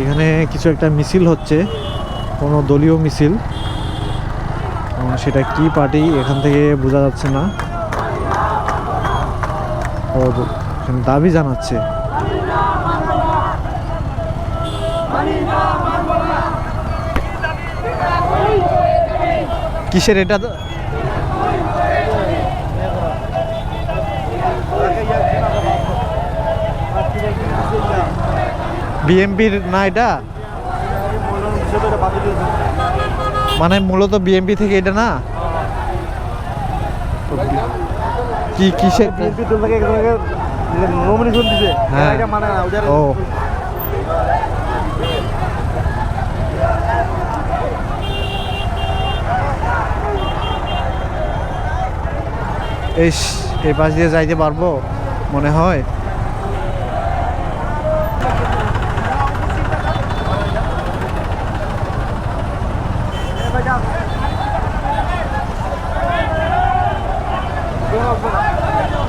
এখানে কিছু একটা মিছিল হচ্ছে, কোনো দলীয় মিছিল। সেটা কি পার্টি এখান থেকে বোঝা যাচ্ছে না। দাবি জানাচ্ছে। কিসের এটা? বিএমপির না এটা? মানে মূলত বিএমপি থেকে এটা না? কি কিসের? বিএনপি দল থেকে দিছে হ্যাঁ। এটা মানে না ও এই পাশ দিয়ে যাইতে পারব, মনে হয়?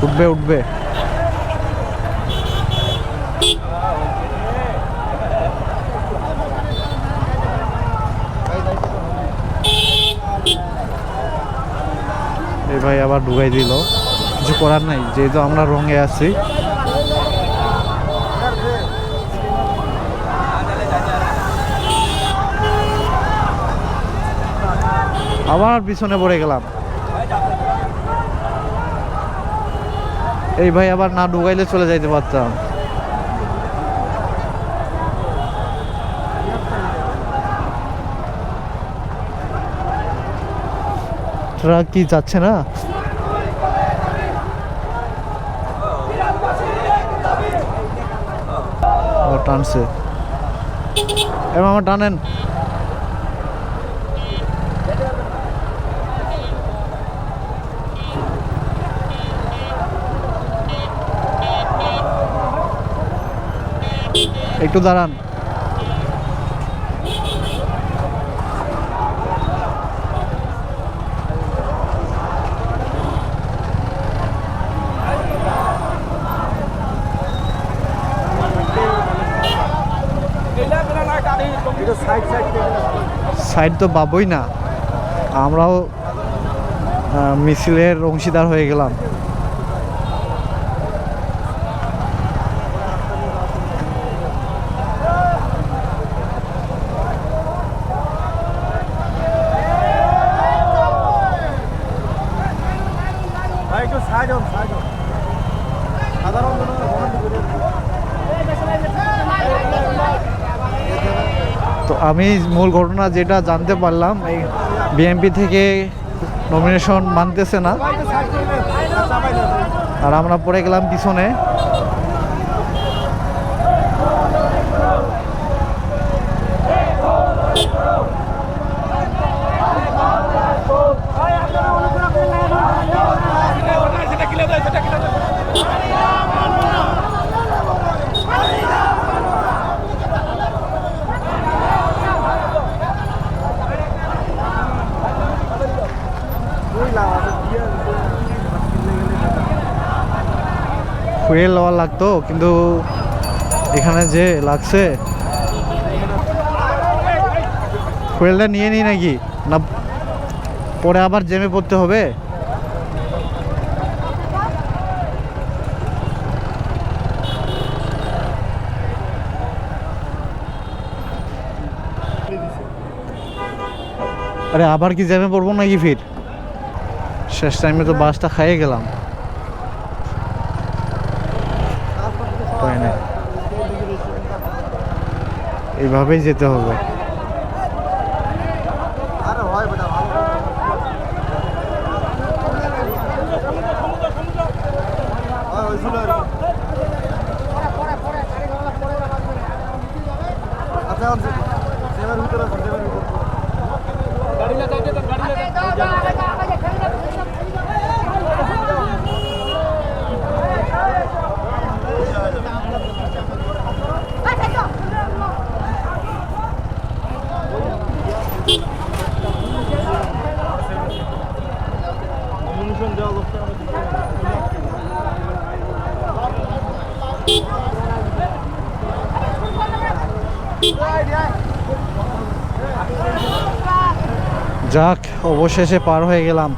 উঠবে উঠবে। এই ভাই আবার ঢুকাই দিল। কিছু করার নাই, যেহেতু আমরা রঙে আছি। আবার পিছনে পড়ে গেলাম। এই ভাই আবার না ঢুকাইলে চলে যাইতে পারতাম। ট্রাক কি যাচ্ছে না? টানছে। এবার আমার টানেন। একটু দাঁড়ান। সাইড তো পাবই না। আমরাও মিছিলের অংশীদার হয়ে গেলাম। তো আমি মূল ঘটনা যেটা জানতে পারলাম, এই বিএমপি থেকে নমিনেশন মানতেছে না। আর আমরা পড়ে গেলাম পিছনে ওই লাভ আছে দিয়ে ফুয়েল লওয়া লাগতো, কিন্তু এখানে যে লাগছে, ফুয়েলটা নিয়ে নিই নাকি? না, পরে আবার জেমে পড়তে হবে। আরে আবার কি জ্যামে পড়ব নাকি ফির? শেষ টাইমে তো বাসটা খাইয়ে গেলাম। উপায় নেই এইভাবেই যেতে হবে। আরে হয় বেটা ভালো যাক অবশেষে পার হয়ে গেলাম।